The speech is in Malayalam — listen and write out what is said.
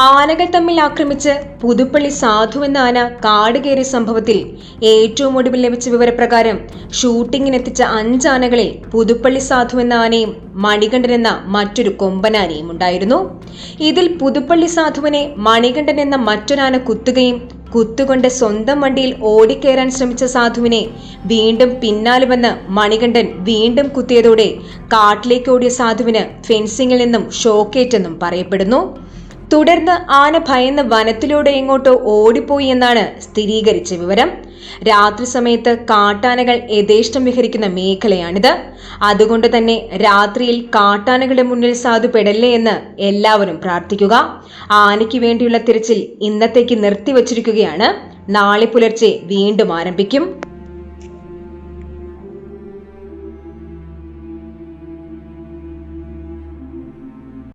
ആനകൾ തമ്മിൽ ആക്രമിച്ച് പുതുപ്പള്ളി സാധു എന്ന ആന കാട് കയറിയ സംഭവത്തിൽ ഏറ്റവും ഒടുവിൽ ലഭിച്ച വിവരപ്രകാരം ഷൂട്ടിങ്ങിനെത്തിച്ച അഞ്ച് ആനകളിൽ പുതുപ്പള്ളി സാധു എന്ന ആനയും മണികണ്ഠൻ എന്ന മറ്റൊരു കൊമ്പനാനയും ഉണ്ടായിരുന്നു. ഇതിൽ പുതുപ്പള്ളി സാധുവിനെ മണികണ്ഠൻ എന്ന മറ്റൊരാന കുത്തുകയും കുത്തുകൊണ്ട് സ്വന്തം വണ്ടിയിൽ ഓടിക്കയറാൻ ശ്രമിച്ച സാധുവിനെ വീണ്ടും പിന്നാലെ വന്ന് മണികണ്ഠൻ വീണ്ടും കുത്തിയതോടെ കാട്ടിലേക്ക് ഓടിയ സാധുവിന് ഫെൻസിംഗിൽ നിന്നും ഷോക്കേറ്റെന്നും പറയപ്പെടുന്നു. തുടർന്ന് ആന ഭയന്ന് വനത്തിലൂടെ എങ്ങോട്ടോ ഓടിപ്പോയി എന്നാണ് സ്ഥിരീകരിച്ച വിവരം. രാത്രി സമയത്ത് കാട്ടാനകൾ യഥേഷ്ടം വിഹരിക്കുന്ന മേഖലയാണിത്. അതുകൊണ്ട് തന്നെ രാത്രിയിൽ കാട്ടാനകളുടെ മുന്നിൽ സാധു പെടല്ലേ എന്ന് എല്ലാവരും പ്രാർത്ഥിക്കുക. ആനയ്ക്ക് വേണ്ടിയുള്ള തിരച്ചിൽ ഇന്നത്തേക്ക് നിർത്തിവച്ചിരിക്കുകയാണ്. നാളെ പുലർച്ചെ വീണ്ടും ആരംഭിക്കും.